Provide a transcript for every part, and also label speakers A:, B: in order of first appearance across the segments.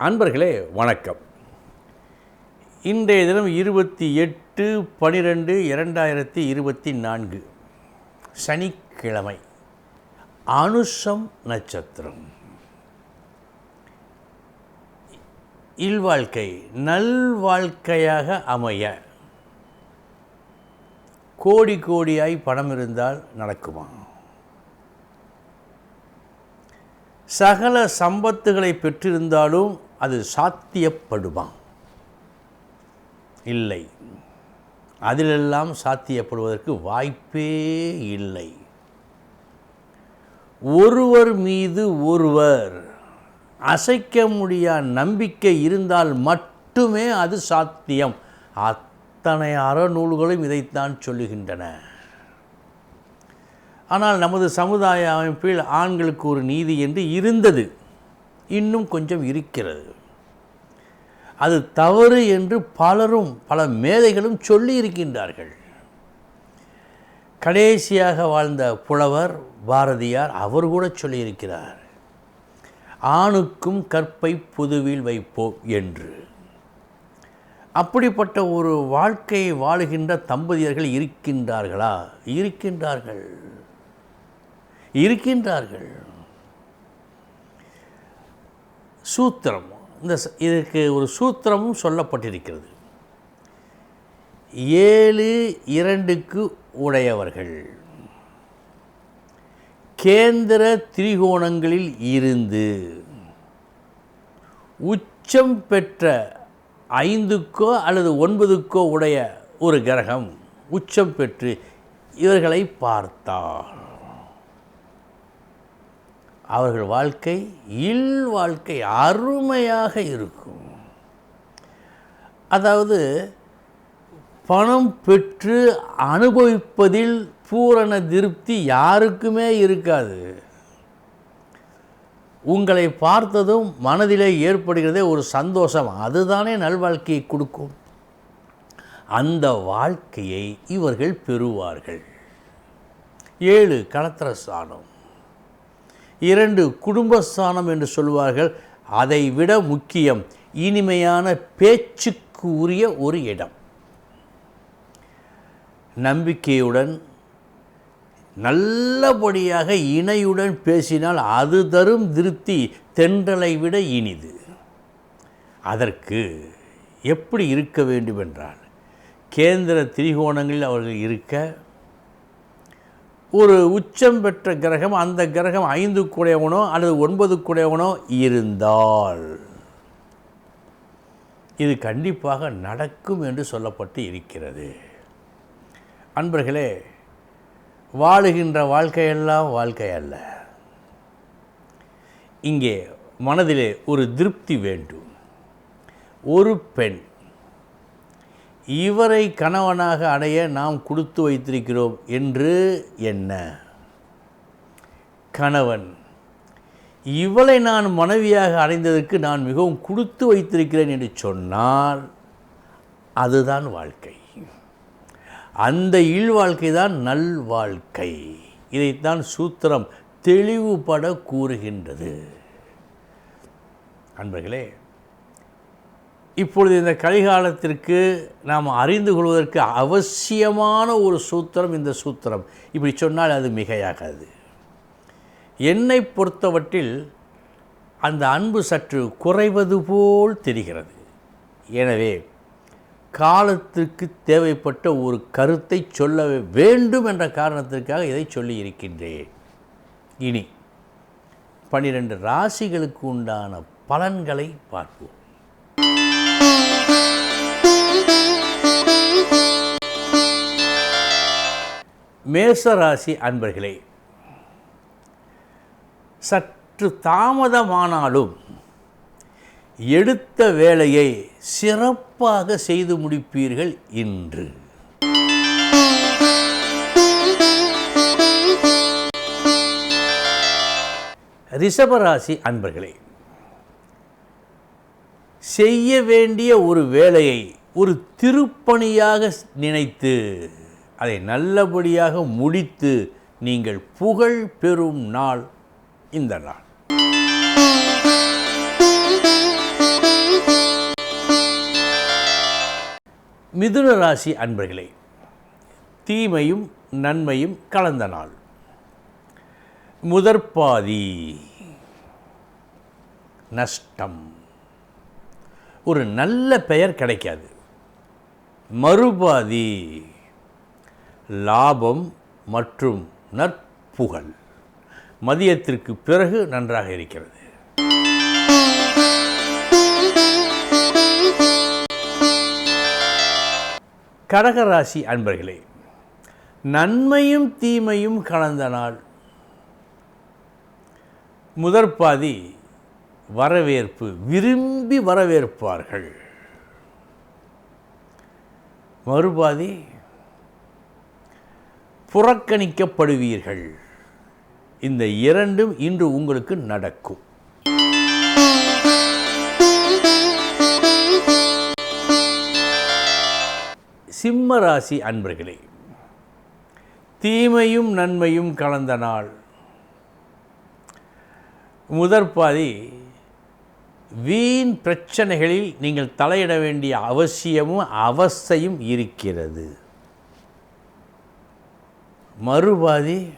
A: அன்பர்களே வணக்கம். இன்றைய தினம் இருபத்தி எட்டு பனிரெண்டு இரண்டாயிரத்தி இருபத்தி நான்கு. சனிக்கிழமை. அனுஷம் நட்சத்திரம். இல்வாழ்க்கை நல்வாழ்க்கையாக அமைய. கோடி கோடியாய் பணம் இருந்தால் நடக்குமா? சகல சம்பத்துகளை பெற்றிருந்தாலும் அது சாத்தியப்படுமா? இல்லை. அதிலெல்லாம் சாத்தியப்படுவதற்கு வாய்ப்பே இல்லை. ஒருவர் மீது ஒருவர் அசைக்க முடியா நம்பிக்கை இருந்தால் மட்டுமே அது சாத்தியம். அத்தனை அறநூல்களும் இதைத்தான் சொல்லுகின்றன. ஆனால் நமது சமுதாய அமைப்பில் ஆண்களுக்கு ஒரு நீதி என்று இருந்தது. இன்னும் கொஞ்சம் இருக்கிறது. அது தவறு என்று பலரும் பல மேதைகளும் சொல்லி இருக்கின்றார்கள். கடைசியாக வாழ்ந்த புலவர் பாரதியார் அவர் கூட சொல்லியிருக்கிறார் ஆணுக்கும் கற்பை புதுவில் வைப்போம் என்று. அப்படிப்பட்ட ஒரு வாழ்க்கையை வாழுகின்ற தம்பதியர்கள் இருக்கின்றார்களா? இருக்கின்றார்கள். இருக்கின்றார்கள். சூத்திரம். இந்த இதுக்கு ஒரு சூத்திரமும் சொல்லப்பட்டிருக்கிறது. ஏழு இரண்டுக்கு உடையவர்கள். கேந்திர திரிகோணங்களில் இருந்து உச்சம் பெற்ற ஐந்துக்கோ அல்லது ஒன்பதுக்கோ உடைய ஒரு கிரகம் உச்சம் பெற்று இவர்களை பார்த்தார். அவர்கள் வாழ்க்கை இல் வாழ்க்கை அருமையாக இருக்கும். அதாவது பணம் பெற்று அனுபவிப்பதில் பூரண திருப்தி யாருக்குமே இருக்காது. உங்களை பார்த்ததும் மனதிலே ஏற்படுகிறதே ஒரு சந்தோஷம். அதுதானே நல்வாழ்க்கையை கொடுக்கும். அந்த வாழ்க்கையை இவர்கள் பெறுவார்கள். ஏழு களத்திர ஸ்தானம் இரண்டு குடும்பஸ்தானம் என்று சொல்வார்கள். அதை விட முக்கியம் இனிமையான பேச்சுக்கு உரிய ஒரு இடம். நம்பிக்கையுடன் நல்லபடியாக இணையுடன் பேசினால் அது தரும் திருப்தி தென்றலை விட இனிது. அதற்கு எப்படி இருக்க வேண்டுமென்றால் கேந்திர திரிகோணங்களில் அவர்கள் இருக்க ஒரு உச்சம் பெற்ற கிரகம் அந்த கிரகம் ஐந்து குடையவனோ அல்லது ஒன்பது குடையவனோ இருந்தால் இது கண்டிப்பாக நடக்கும் என்று சொல்லப்பட்டு இருக்கிறது. அன்பர்களே வாழுகின்ற வாழ்க்கையெல்லாம் வாழ்க்கை அல்ல. இங்கே மனதிலே ஒரு திருப்தி வேண்டும். ஒரு பெண் இவரை கணவனாக அடைய நாம் கொடுத்து வைத்திருக்கிறோம் என்று என்ன? கணவன். இவளை நான் மனைவியாக அடைந்ததற்கு நான் மிகவும் கொடுத்து வைத்திருக்கிறேன் என்று சொன்னால் அதுதான் வாழ்க்கை. அந்த இல்வாழ்க்கை தான் நல்வாழ்க்கை இதைத்தான் சூத்திரம் தெளிவுபட கூறுகின்றது. அன்பர்களே இப்பொழுது இந்த கலிகாலத்திற்கு நாம் அறிந்து கொள்வதற்கு அவசியமான ஒரு சூத்திரம் இந்த சூத்திரம். இப்படி சொன்னால் அது மிகையாகாது. என்னை பொறுத்தவற்றில் அந்த அன்பு சற்று குறைவது போல் தெரிகிறது. எனவே காலத்திற்கு தேவைப்பட்ட ஒரு கருத்தை சொல்ல வேண்டும் என்ற காரணத்திற்காக இதை சொல்லி இருக்கின்றேன். இனி பன்னிரெண்டு ராசிகளுக்கு உண்டான பலன்களை பார்ப்போம். மேசராசி அன்பர்களே சற்று தாமதமானாலும் எடுத்த வேலையை சிறப்பாக செய்து முடிப்பீர்கள் இன்று. ரிஷபராசி அன்பர்களே செய்ய வேண்டிய ஒரு வேலையை ஒரு திருப்பணியாக நினைத்து அதை நல்லபடியாக முடித்து நீங்கள் புகழ் பெறும் நாள் இந்த நாள். மிதுன ராசி அன்பர்களே தீமையும் நன்மையும் கலந்த நாள். முதற்பாதி நஷ்டம். ஒரு நல்ல பெயர் கிடைக்காது. மறுபாதி. லாபம் மற்றும் நற்புகழ். மதியத்திற்கு பிறகு நன்றாக இருக்கிறது. கடகராசி அன்பர்களே நன்மையும் தீமையும் கலந்த நாள். முதற்பாதி வரவேற்பு விரும்பி வரவேற்பார்கள். மறுபாதி புறக்கணிக்கப்படுவீர்கள். இந்த இரண்டும் இன்று உங்களுக்கு நடக்கும். சிம்ம ராசி அன்பர்களே தீமையும் நன்மையும் கலந்த நாள். முதற்பாதி வீண் பிரச்சனைகளில் நீங்கள் தலையிட வேண்டிய அவசியமும் அவஸ்தையும் இருக்கிறது. மறுபாதி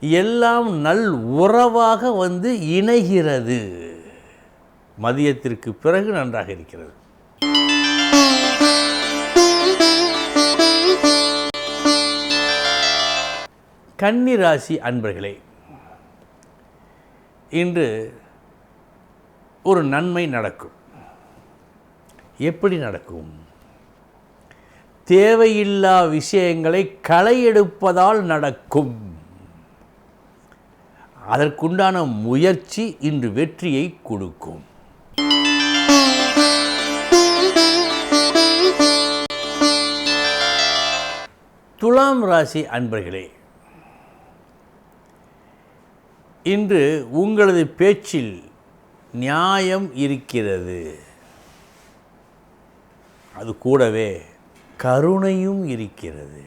A: எல்லாம் நல் உறவாக வந்து இணைகிறது. மதியத்திற்கு பிறகு நன்றாக இருக்கிறது. கன்னிராசி அன்பர்களே இன்று ஒரு நன்மை நடக்கும். எப்படி நடக்கும்? தேவையில்லா விஷயங்களை களை எடுப்பதால் நடக்கும். அதற்குண்டான முயற்சி இன்று வெற்றியை கொடுக்கும். துலாம் ராசி அன்பர்களே இன்று உங்களது பேச்சில் நியாயம் இருக்கிறது. அது கூடவே கருணையும் இருக்கிறது.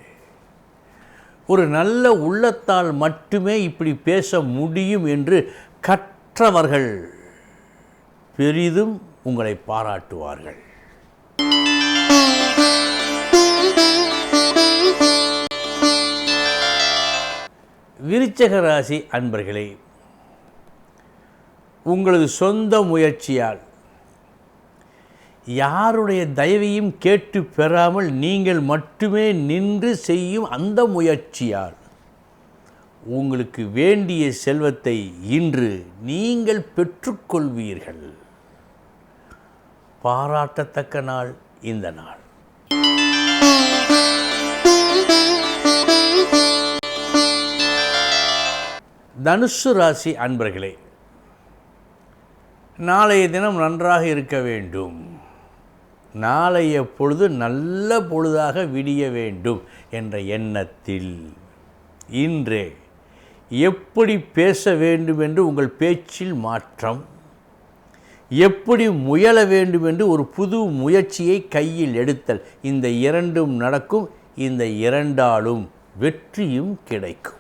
A: ஒரு நல்ல உள்ளத்தால் மட்டுமே இப்படி பேச முடியும் என்று கற்றவர்கள் பெரிதும் உங்களை பாராட்டுவார்கள். விருச்சக ராசி அன்பர்களே உங்களது சொந்த முயற்சியால் யாருடைய தயவையும் கேட்டு பெறாமல் நீங்கள் மட்டுமே நின்று செய்யும் அந்த முயற்சியால் உங்களுக்கு வேண்டிய செல்வத்தை இன்று நீங்கள் பெற்றுக்கொள்வீர்கள். பாராட்டத்தக்க நாள் இந்த நாள். தனுசு ராசி அன்பர்களே நாளைய தினம் நன்றாக இருக்க வேண்டும். நாளைய பொழுது நல்ல பொழுதாக விடிய வேண்டும் என்ற எண்ணத்தில் இன்றே எப்படி பேச வேண்டும் என்று உங்கள் பேச்சில் மாற்றம் எப்படி முயல வேண்டும் என்று ஒரு புது முயற்சியை கையில் எடுத்தல் இந்த இரண்டும் நடக்கும் இந்த இரண்டாலும் வெற்றியும் கிடைக்கும்.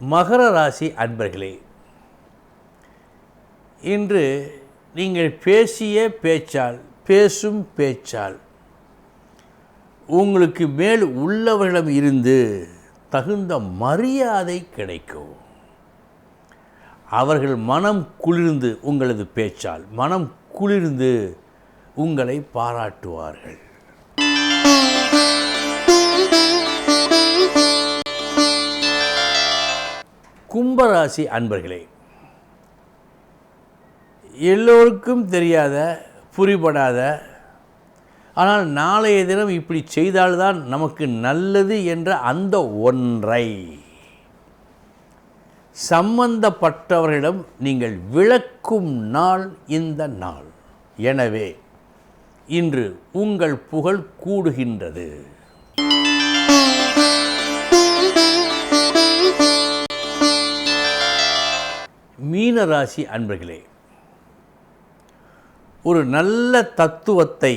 A: மகர ராசி அன்பர்களே இன்று நீங்கள் பேசிய பேச்சால் பேசும் பேச்சால் உங்களுக்கு மேல் உள்ளவர்களிடம் இருந்து தகுந்த மரியாதை கிடைக்கும். அவர்கள் மனம் குளிர்ந்து உங்களது பேச்சால் மனம் குளிர்ந்து உங்களை பாராட்டுவார்கள். கும்பராசி அன்பர்களே எல்லோருக்கும் தெரியாத புரிபடாத ஆனால் நாளைய தினம் இப்படி செய்தால்தான் நமக்கு நல்லது என்ற அந்த ஒன்றை. சம்பந்தப்பட்டவர்களிடம் நீங்கள் விளக்கும் நாள் இந்த நாள். எனவே இன்று உங்கள் புகழ் கூடுகின்றது. மீனராசி அன்பர்களே ஒரு நல்ல தத்துவத்தை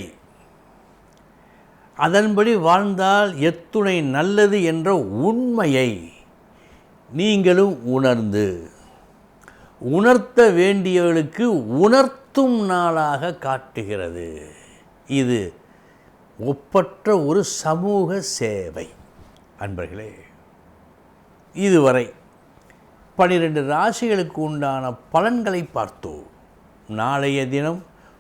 A: அதன்படி வாழ்ந்தால் எத்துணை நல்லது என்ற உண்மையை நீங்களும் உணர்ந்து உணர்த்த வேண்டியவர்களுக்கு உணர்த்தும் நாளாக காட்டுகிறது. இது ஒப்பற்ற ஒரு சமூக சேவை அன்பர்களே. இதுவரை பனிரெண்டு ராசிகளுக்கு உண்டான பலன்களை பார்த்தோம். நாளைய தினம்